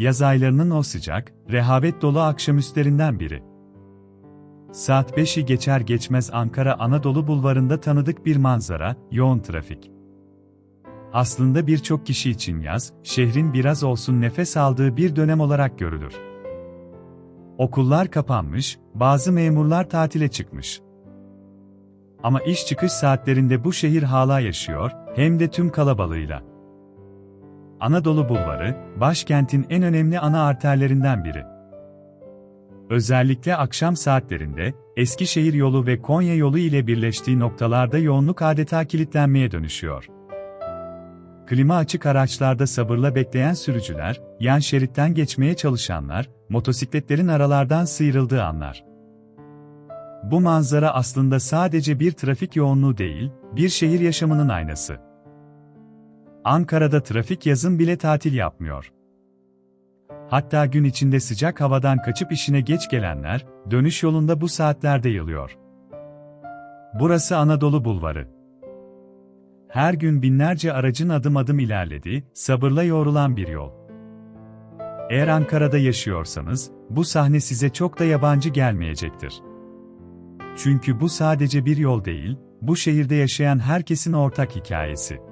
yaz aylarının o sıcak, rehavet dolu akşamüstlerinden biri. Saat 5'i geçer geçmez Ankara Anadolu Bulvarı'nda tanıdık bir manzara, yoğun trafik. Aslında birçok kişi için yaz, şehrin biraz olsun nefes aldığı bir dönem olarak görülür. Okullar kapanmış, bazı memurlar tatile çıkmış. Ama iş çıkış saatlerinde bu şehir hala yaşıyor, hem de tüm kalabalığıyla. Anadolu Bulvarı, başkentin en önemli ana arterlerinden biri. Özellikle akşam saatlerinde, Eskişehir yolu ve Konya yolu ile birleştiği noktalarda yoğunluk adeta kilitlenmeye dönüşüyor. Klima açık araçlarda sabırla bekleyen sürücüler, yan şeritten geçmeye çalışanlar, motosikletlerin aralardan sıyrıldığı anlar. Bu manzara aslında sadece bir trafik yoğunluğu değil, bir şehir yaşamının aynası. Ankara'da trafik yazın bile tatil yapmıyor. Hatta gün içinde sıcak havadan kaçıp işine geç gelenler, dönüş yolunda bu saatlerde yılıyor. Burası Anadolu Bulvarı. Her gün binlerce aracın adım adım ilerlediği, sabırla yoğrulan bir yol. Eğer Ankara'da yaşıyorsanız, bu sahne size çok da yabancı gelmeyecektir. Çünkü bu sadece bir yol değil, bu şehirde yaşayan herkesin ortak hikayesi.